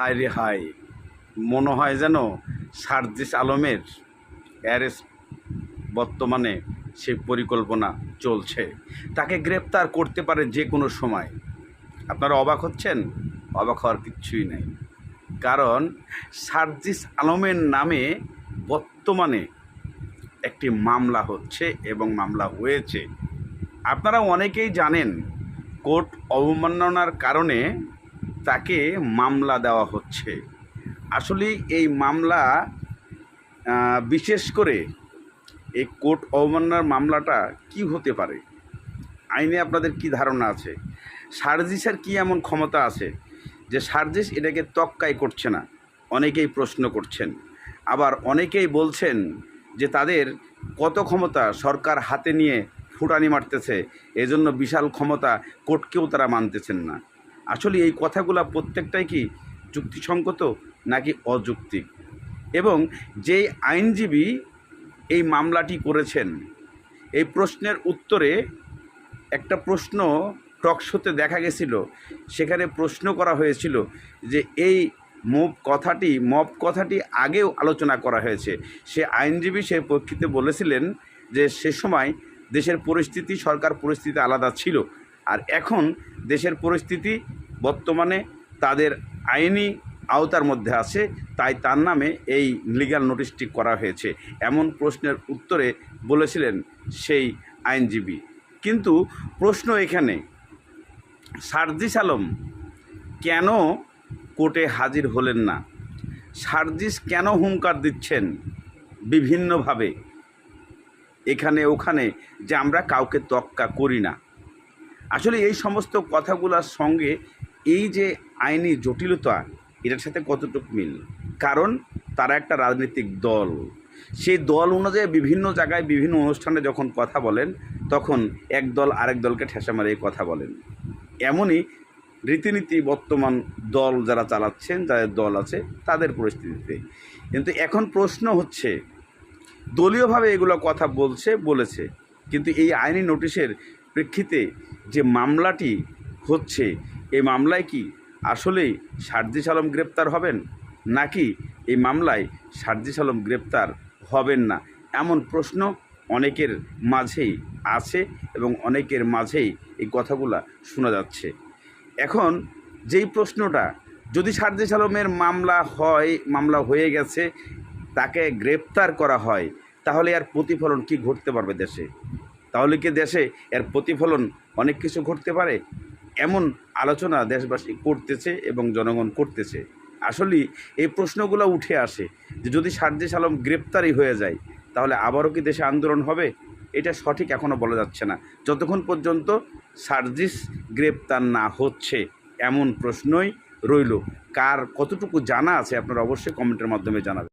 হায় রে হায়, মনে হয় যেন সার্জিস আলমের অ্যারেস্ট বর্তমানে সে পরিকল্পনা চলছে। তাকে গ্রেপ্তার করতে পারে যে কোনো সময়। আপনারা অবাক হচ্ছেন? অবাক হওয়ার কিচ্ছুই নেই। কারণ সার্জিস আলমের নামে বর্তমানে একটি মামলা হচ্ছে এবং মামলা হয়েছে। আপনারা অনেকেই জানেন, কোর্ট অবমাননার কারণে তাকে মামলা দেওয়া হচ্ছে। আসলে এই মামলা বিশেষ করে এই কোর্ট অবমাননার মামলাটা কি হতে পারে? আইনে আপনাদের কি ধারণা আছে? সার্জিসের কি এমন ক্ষমতা আছে যে সার্জিস এটাকে তক্কাই করছে না? অনেকেই প্রশ্ন করছেন। আবার অনেকেই বলছেন যে তাদের কত ক্ষমতা সরকার হাতে নিয়ে ফুটানি মারতেছে, এজন্য বিশাল ক্ষমতা কোর্টকেও তারা মানতেছেন না। আসলে এই কথাগুলো প্রত্যেকটাই কি যুক্তিসঙ্গত নাকি অযৌক্তিক? এবং যেই আইনজীবী এই মামলাটি করেছেন, এই প্রশ্নের উত্তরে একটা প্রশ্ন টকশোতে দেখা গেছিল। সেখানে প্রশ্ন করা হয়েছিল যে এই মব কথাটি মব কথাটি আগেও আলোচনা করা হয়েছে। সে আইনজীবী সে প্রেক্ষিতে বলেছিলেন যে সে সময় দেশের পরিস্থিতি, সরকার পরিস্থিতি আলাদা ছিল। আর এখন দেশের পরিস্থিতি বর্তমানে তাদের আইনি আওতার মধ্যে আছে, তাই তার নামে এই লিগ্যাল নোটিশটি করা হয়েছে। এমন প্রশ্নের উত্তরে বলেছিলেন সেই আইনজীবী। কিন্তু প্রশ্ন এখানে, সার্জিস আলম কেন কোর্টে হাজির হলেন না? সার্জিস কেন হুঙ্কার দিচ্ছেন বিভিন্নভাবে? এখানে ওখানে যে আমরা কাউকে তক্কা করি না। আসলে এই সমস্ত কথাগুলোর সঙ্গে এই যে আইনি জটিলতা, এটার সাথে কতটুকু মিল? কারণ তারা একটা রাজনৈতিক দল। সেই দল অনুযায়ী বিভিন্ন জায়গায় বিভিন্ন অনুষ্ঠানে যখন কথা বলেন, তখন এক দল আরেক দলকে ঠেসা মারিয়ে কথা বলেন। এমনই রীতিনীতি বর্তমান দল যারা চালাচ্ছেন, যাদের দল আছে, তাদের পরিস্থিতিতে। কিন্তু এখন প্রশ্ন হচ্ছে, দলীয়ভাবে এগুলো কথা বলছে, বলেছে। কিন্তু এই আইনি নোটিশের প্রেক্ষিতে যে মামলাটি হচ্ছে এই মামলায় কি আসলেই সার্জিস আলম গ্রেপ্তার হবেন? নাকি এই মামলায় সার্জিস আলম গ্রেপ্তার হবেন না? এমন প্রশ্ন অনেকের মাঝেই আছে এবং অনেকের মাঝেই এই কথাগুলা শোনা যাচ্ছে। এখন যেই প্রশ্নটা, যদি সার্জিস আলমের মামলা হয়, মামলা হয়ে গেছে, তাকে গ্রেপ্তার করা হয়, তাহলে আর প্রতিফলন কি ঘটতে পারবে দেশে? তাহলে কি দেশে এর প্রতিফলন অনেক কিছু ঘটতে পারে? এমন আলোচনা দেশবাসী করতেছে এবং জনগণ করতেছে। আসলে এই প্রশ্নগুলো উঠে আসে যে যদি সার্জিস আলম গ্রেপ্তারই হয়ে যায়, তাহলে আবারও কি দেশে আন্দোলন হবে? এটা সঠিক এখনও বলা যাচ্ছে না। যতক্ষণ পর্যন্ত সার্জিস গ্রেপ্তার না হচ্ছে, এমন প্রশ্নই রইল। কার কতটুকু জানা আছে আপনারা অবশ্যই কমেন্টের মাধ্যমে জানাবেন।